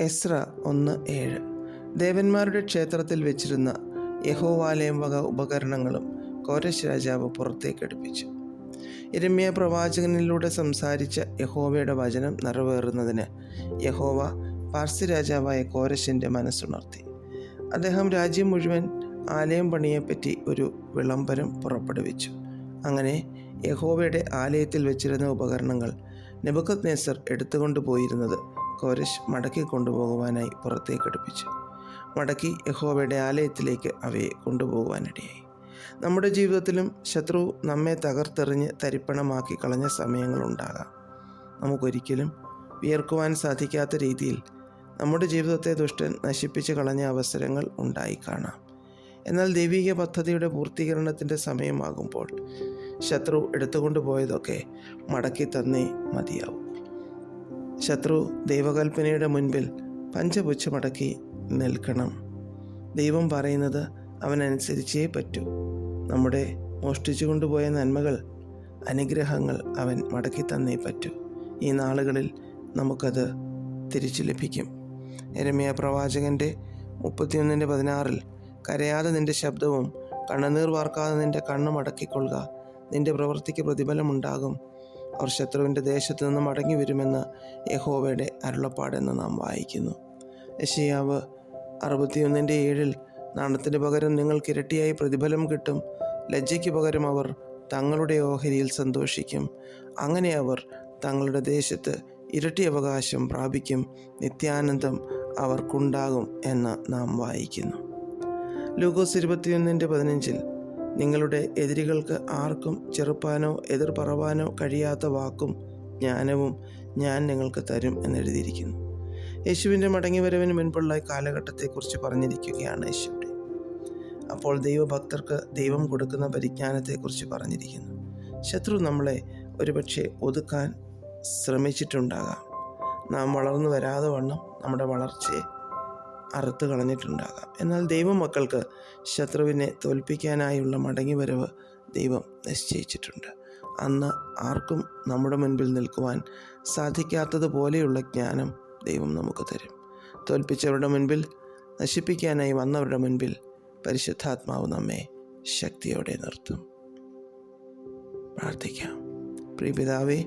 എസ്ര ഒന്ന് ഏഴ്. ദേവന്മാരുടെ ക്ഷേത്രത്തിൽ വെച്ചിരുന്ന യഹോവാലയം വക ഉപകരണങ്ങളും കോരശ് രാജാവ് പുറത്തേക്ക് പുറത്തേക്കെടുപ്പിച്ചു ഇരമ്യ പ്രവാചകനിലൂടെ സംസാരിച്ച യഹോവയുടെ വചനം നിറവേറുന്നതിന് യഹോവ പാർസി രാജാവായ കോരശിന്റെ മനസ്സുണർത്തി. അദ്ദേഹം രാജ്യം മുഴുവൻ ആലയം പണിയെപ്പറ്റി ഒരു വിളംബരം പുറപ്പെടുവിച്ചു. അങ്ങനെ യഹോവയുടെ ആലയത്തിൽ വെച്ചിരുന്ന ഉപകരണങ്ങൾ നെബുക്കത് നെസർ എടുത്തുകൊണ്ട് പോയിരുന്നത് കോരശ് മടക്കി കൊണ്ടുപോകുവാനായി പുറത്തേക്ക് അടുപ്പിച്ചു. മടക്കി യഹോവയുടെ ആലയത്തിലേക്ക് അവയെ കൊണ്ടുപോകുവാനിടയായി. നമ്മുടെ ജീവിതത്തിലും ശത്രു നമ്മെ തകർത്തെറിഞ്ഞ് തരിപ്പണമാക്കി കളഞ്ഞ സമയങ്ങളുണ്ടാകാം നമുക്കൊരിക്കലും വിയർക്കുവാൻ സാധിക്കാത്ത രീതിയിൽ നമ്മുടെ ജീവിതത്തെ ദുഷ്ടൻ നശിപ്പിച്ച് കളഞ്ഞ അവസരങ്ങൾ ഉണ്ടായി കാണാം എന്നാൽ ദൈവിക പദ്ധതിയുടെ പൂർത്തീകരണത്തിന്റെ സമയമാകുമ്പോൾ ശത്രു എടുത്തുകൊണ്ടുപോയതൊക്കെ മടക്കി തന്നേ മതിയാവും. ശത്രു ദൈവകൽപ്പനയുടെ മുൻപിൽ പഞ്ചപുച്ഛമടക്കി നിൽക്കണം. ദൈവം പറയുന്നത് അവനനുസരിച്ചേ പറ്റൂ. നമ്മുടെ മോഷ്ടിച്ചു കൊണ്ടുപോയ നന്മകൾ അനുഗ്രഹങ്ങൾ അവൻ മടക്കി തന്നേ പറ്റൂ. ഈ നാളുകളിൽ നമുക്കത് തിരിച്ചു ലഭിക്കും. എരമിയ പ്രവാചകന്റെ മുപ്പത്തിയൊന്നിന്റെ പതിനാറിൽ കരയാതെ നിന്റെ ശബ്ദവും കണ്ണുനീർ വാർക്കാതെ നിന്റെ കണ്ണും അടക്കിക്കൊള്ളുക. നിന്റെ പ്രവൃത്തിക്ക് പ്രതിഫലമുണ്ടാകും. അവർ ശത്രുവിന്റെ ദേശത്തു നിന്ന് മടങ്ങി വരുമെന്ന് യഹോവയുടെ അരുളപ്പാടെന്ന് നാം വായിക്കുന്നു. യശയാവ് അറുപത്തിയൊന്നിന്റെ ഏഴിൽ നാണത്തിന് പകരം നിങ്ങൾക്ക് ഇരട്ടിയായി പ്രതിഫലം കിട്ടും ലജ്ജയ്ക്ക് പകരം അവർ തങ്ങളുടെ ഓഹരിയിൽ സന്തോഷിക്കും. അങ്ങനെ അവർ തങ്ങളുടെ ദേശത്ത് ഇരട്ടി അവകാശം പ്രാപിക്കും നിത്യാനന്ദം അവർക്കുണ്ടാകും എന്ന് നാം വായിക്കുന്നു. ലൂക്കോസ് ഇരുപത്തിയൊന്നിന്റെ പതിനഞ്ചിൽ നിങ്ങളുടെ എതിരികൾക്ക് ആർക്കും ചെറുപ്പാനോ എതിർ പറവാനോ കഴിയാത്ത വാക്കും ജ്ഞാനവും ഞാൻ നിങ്ങൾക്ക് തരും എന്നെഴുതിയിരിക്കുന്നു യേശുവിന്റെ മടങ്ങിവരവിന് മുൻപുള്ള കാലഘട്ടത്തെക്കുറിച്ച് പറഞ്ഞിരിക്കുകയാണ് യേശുവിടെ അപ്പോൾ ദൈവഭക്തർക്ക് ദൈവം കൊടുക്കുന്ന പരിജ്ഞാനത്തെക്കുറിച്ച് പറഞ്ഞിരിക്കുന്നു. ശത്രു നമ്മളെ ഒരുപക്ഷെ ഒതുക്കാൻ ശ്രമിച്ചിട്ടുണ്ടാകാം. നാം വളർന്നു വരാതെ വണ്ണം നമ്മുടെ വളർച്ചയെ അറുത്ത് കളഞ്ഞിട്ടുണ്ടാകാം. എന്നാൽ ദൈവമക്കൾക്ക് ശത്രുവിനെ തോൽപ്പിക്കാനായുള്ള മടങ്ങിവരവ് ദൈവം നിശ്ചയിച്ചിട്ടുണ്ട്. അന്ന് ആർക്കും നമ്മുടെ മുൻപിൽ നിൽക്കുവാൻ സാധിക്കാത്തതുപോലെയുള്ള ജ്ഞാനം ദൈവം നമുക്ക് തരും. തോൽപ്പിച്ചവരുടെ മുൻപിൽ നശിപ്പിക്കാനായി വന്നവരുടെ മുൻപിൽ പരിശുദ്ധാത്മാവ് നമ്മെ ശക്തിയോടെ നിർത്തും. പ്രാർത്ഥിക്കാം. പ്രിയപിതാവേ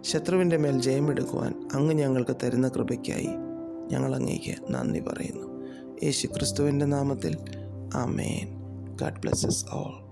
ശത്രുവിന്റെ മേൽ ജയമെടുക്കുവാൻ അങ്ങ് ഞങ്ങൾക്ക് തരുന്ന കൃപയ്ക്കായി ഞങ്ങൾ അങ്ങേക്ക് നന്ദി പറയുന്നു. യേശു ക്രിസ്തുവിന്റെ നാമത്തിൽ ആമേൻ. God blesses all.